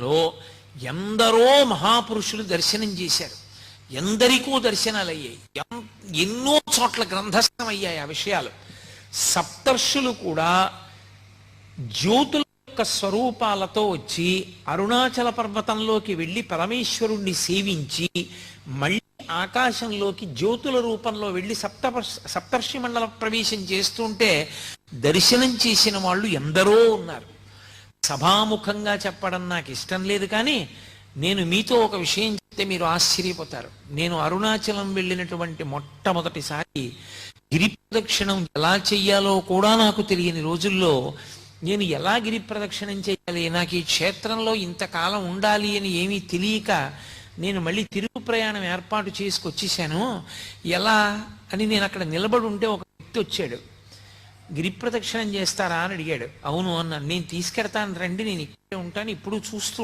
లో ఎందరో మహాపురుషులు దర్శనం చేశారు. ఎందరికో దర్శనాలు అయ్యాయి ఎం- ఎన్నో చోట్ల గ్రంథస్థం అయ్యాయి ఆ విషయాలు. సప్తర్షులు కూడా జ్యోతుల యొక్క స్వరూపాలతో వచ్చి అరుణాచల పర్వతంలోకి వెళ్ళి పరమేశ్వరుణ్ణి సేవించి మళ్ళీ ఆకాశంలోకి జ్యోతుల రూపంలో వెళ్ళి సప్త సప్తర్షి మండల ప్రవేశం చేస్తుంటే దర్శనం చేసిన వాళ్ళు ఎందరో ఉన్నారు. సభాముఖంగా చెప్పడం నాకు ఇష్టం లేదు కానీ నేను మీతో ఒక విషయం చెప్తే మీరు ఆశ్చర్యపోతారు. నేను అరుణాచలం వెళ్ళినటువంటి మొట్టమొదటిసారి గిరి ప్రదక్షిణం ఎలా చెయ్యాలో కూడా నాకు తెలియని రోజుల్లో నేను ఎలా గిరి ప్రదక్షిణం చేయాలి నాకు ఈ క్షేత్రంలో ఇంతకాలం ఉండాలి అని ఏమీ తెలియక నేను మళ్ళీ తిరుగు ప్రయాణం ఏర్పాటు చేసుకొచ్చేసాను. ఎలా అని నేను అక్కడ నిలబడి ఉంటే ఒక వ్యక్తి వచ్చాడు. గిరి ప్రదక్షిణం చేస్తారా అని అడిగాడు. అవును అన్నాను నేను తీసుకెడతాను రండి నేను ఇక్కడే ఉంటాను ఇప్పుడు చూస్తూ